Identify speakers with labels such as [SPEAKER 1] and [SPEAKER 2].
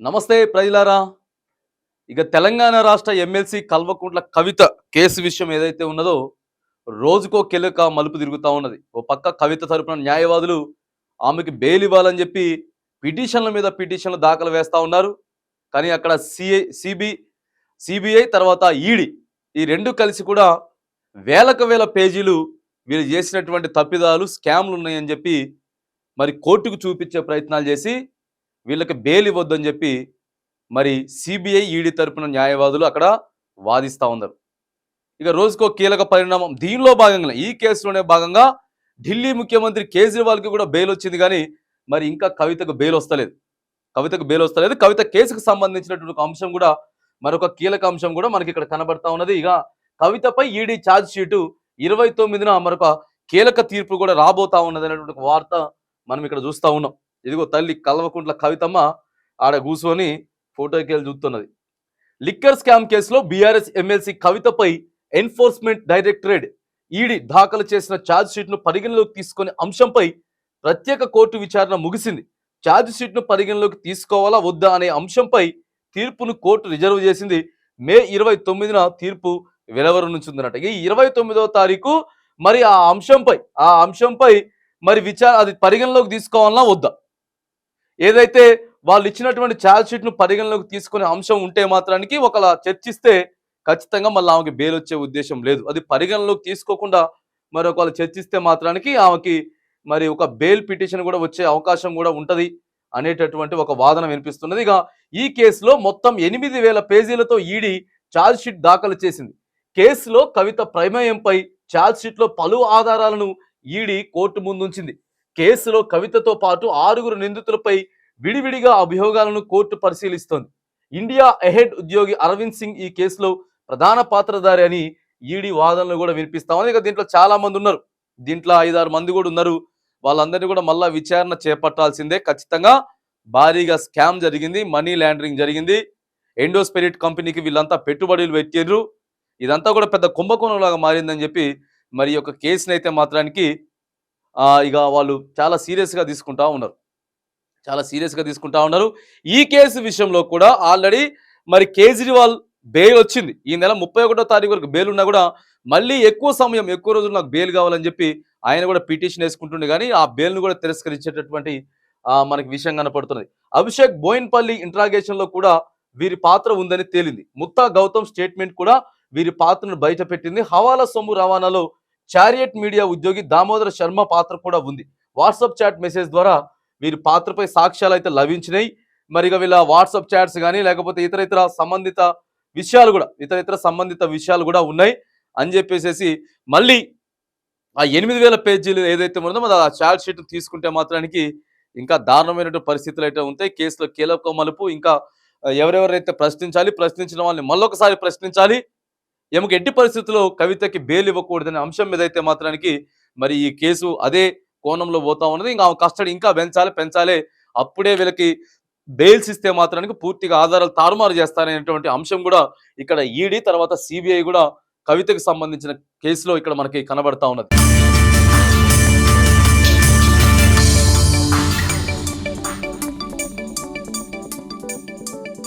[SPEAKER 1] నమస్తే ప్రజలారా. ఇక తెలంగాణ రాష్ట్ర ఎమ్మెల్సీ కల్వకుంట్ల కవిత కేసు విషయం ఏదైతే ఉన్నదో రోజుకో కెలుక మలుపు తిరుగుతూ ఉన్నది. ఓ పక్క కవిత తరపున న్యాయవాదులు ఆమెకి బెయిల్ ఇవ్వాలని చెప్పి పిటిషన్ల మీద పిటిషన్లు దాఖలు వేస్తూ ఉన్నారు. కానీ అక్కడ సిఐ సిబి సిబిఐ తర్వాత ఈడి ఈ రెండు కలిసి కూడా వేలకు వేల పేజీలు వీళ్ళు చేసినటువంటి తప్పిదాలు స్కామ్లు ఉన్నాయని చెప్పి మరి కోర్టుకు చూపించే ప్రయత్నాలు చేసి వీళ్ళకి బెయిల్ ఇవ్వద్దని చెప్పి మరి సిబిఐ ఈడీ తరపున న్యాయవాదులు అక్కడ వాదిస్తూ ఉన్నారు. ఇక రోజుకో కీలక పరిణామం దీనిలో భాగంగా ఈ కేసులోనే భాగంగా ఢిల్లీ ముఖ్యమంత్రి కేజ్రీవాల్కి కూడా బెయిల్ వచ్చింది కానీ మరి ఇంకా కవితకు బెయిల్ వస్తలేదు. కవితకు బెయిల్ వస్తలేదు. కవిత కేసుకు సంబంధించినటువంటి అంశం కూడా మరొక కీలక అంశం కూడా మనకి ఇక్కడ కనబడతా ఉన్నది. ఇక కవితపై ఈడీ ఛార్జ్ షీటు ఇరవై తొమ్మిదిన మరొక కీలక తీర్పు కూడా రాబోతా ఉన్నది అనేటువంటి వార్త మనం ఇక్కడ చూస్తూ ఉన్నాం. ఇదిగో తల్లి కల్వకుంట్ల కవితమ్మ ఆడ కూర్చొని ఫోటోకి వెళ్ళి చూస్తున్నది. లిక్కర్ స్కామ్ కేసులో బీఆర్ఎస్ ఎమ్మెల్సీ కవితపై ఎన్ఫోర్స్మెంట్ డైరెక్టరేట్ ఈడీ దాఖలు చేసిన ఛార్జ్ షీట్ను పరిగణలోకి తీసుకునే అంశంపై ప్రత్యేక కోర్టు విచారణ ముగిసింది. ఛార్జ్ షీట్ను పరిగణలోకి తీసుకోవాలా వద్దా అనే అంశంపై తీర్పును కోర్టు రిజర్వ్ చేసింది. మే ఇరవై తొమ్మిదిన తీర్పు వెలువరు నుంచి ఉందన్నట ఈ ఇరవై తొమ్మిదవ తారీఖు మరి ఆ అంశంపై ఆ అంశంపై మరి విచార అది పరిగణలోకి తీసుకోవాలన్నా వద్దా? ఏదైతే వాళ్ళు ఇచ్చినటువంటి ఛార్జ్ షీట్ను పరిగణలోకి తీసుకునే అంశం ఉంటే మాత్రానికి ఒకలా చర్చిస్తే ఖచ్చితంగా మళ్ళీ ఆమెకి బెయిల్ వచ్చే ఉద్దేశం లేదు. అది పరిగణలోకి తీసుకోకుండా మరి ఒకవేళ చర్చిస్తే మాత్రానికి ఆమెకి మరి ఒక బెయిల్ పిటిషన్ కూడా వచ్చే అవకాశం కూడా ఉంటుంది అనేటటువంటి ఒక వాదన వినిపిస్తున్నది. ఇక ఈ కేసులో మొత్తం ఎనిమిది వేల పేజీలతో ఈడీ ఛార్జ్ షీట్ దాఖలు చేసింది. కేసులో కవిత ప్రమేయంపై ఛార్జ్ షీట్లో పలు ఆధారాలను ఈడీ కోర్టు ముందుంచింది. కేసులో కవితతో పాటు ఆరుగురు నిందితులపై విడివిడిగా అభియోగాలను కోర్టు పరిశీలిస్తోంది. ఇండియా ఎహెడ్ ఉద్యోగి అరవింద్ సింగ్ ఈ కేసులో ప్రధాన పాత్రధారి అని ఈడీ వాదనలు కూడా వినిపిస్తామని ఇక దీంట్లో చాలా మంది ఉన్నారు. దీంట్లో ఐదారు మంది కూడా ఉన్నారు. వాళ్ళందరినీ కూడా మళ్ళా విచారణ చేపట్టాల్సిందే. ఖచ్చితంగా భారీగా స్కామ్ జరిగింది. మనీ లాండరింగ్ జరిగింది. ఎండోస్పెరిట్ కంపెనీకి వీళ్ళంతా పెట్టుబడులు పెట్టిర్రు. ఇదంతా కూడా పెద్ద కుంభకోణం లాగా మారిందని చెప్పి మరి యొక్క కేసుని అయితే మాత్రానికి ఇక వాళ్ళు చాలా సీరియస్గా తీసుకుంటా ఉన్నారు. చాలా సీరియస్గా తీసుకుంటా ఉన్నారు. ఈ కేసు విషయంలో కూడా ఆల్రెడీ మరి కేజ్రీవాల్ బెయిల్ వచ్చింది. ఈ నెల ముప్పై ఒకటో తారీఖు వరకు బెయిల్ ఉన్నా కూడా మళ్ళీ ఎక్కువ సమయం ఎక్కువ రోజులు నాకు బెయిల్ కావాలని చెప్పి ఆయన కూడా పిటిషన్ వేసుకుంటుండే కానీ ఆ బెయిల్ను కూడా తిరస్కరించేటటువంటి మనకి విషయం కనపడుతున్నది. అభిషేక్ బోయిన్పల్లి ఇంట్రాగేషన్లో కూడా వీరి పాత్ర ఉందని తేలింది. ముత్తా గౌతమ్ స్టేట్మెంట్ కూడా వీరి పాత్రను బయట పెట్టింది హవాలా సొమ్ము రవాణాలో చారియట్ మీడియా ఉద్యోగి దామోదర శర్మ పాత్ర కూడా ఉంది. వాట్సాప్ చాట్ మెసేజ్ ద్వారా వీరి పాత్రపై సాక్ష్యాలు అయితే లభించినాయి. మరి ఇక వీళ్ళ వాట్సాప్ చాట్స్ కానీ లేకపోతే ఇతర ఇతర సంబంధిత విషయాలు కూడా ఇతర ఇతర సంబంధిత విషయాలు కూడా ఉన్నాయి అని చెప్పేసి మళ్ళీ ఆ ఎనిమిది వేల పేజీలు ఏదైతే ఉందో మరి ఆ చార్జ్ షీట్ తీసుకుంటే మాత్రానికి ఇంకా దారుణమైనటువంటి పరిస్థితులు అయితే ఉంటాయి. కేసులో కీలక మలుపు ఇంకా ఎవరెవరైతే ప్రశ్నించాలి ప్రశ్నించిన వాళ్ళని మళ్ళొకసారి ప్రశ్నించాలి. ఎముక ఎట్టి పరిస్థితుల్లో కవితకి బెయిల్ ఇవ్వకూడదనే అంశం మీద అయితే మాత్రానికి మరి ఈ కేసు అదే కోణంలో పోతా ఉన్నది. ఇంకా ఆమె కస్టడీ ఇంకా పెంచాలి పెంచాలి. అప్పుడే వీళ్ళకి బెయిల్స్ ఇస్తే మాత్రానికి పూర్తిగా ఆధారాలు తారుమారు చేస్తారనేటువంటి అంశం కూడా ఇక్కడ ఈడీ తర్వాత సిబిఐ కూడా కవితకు సంబంధించిన కేసులో ఇక్కడ మనకి కనబడతా ఉన్నది.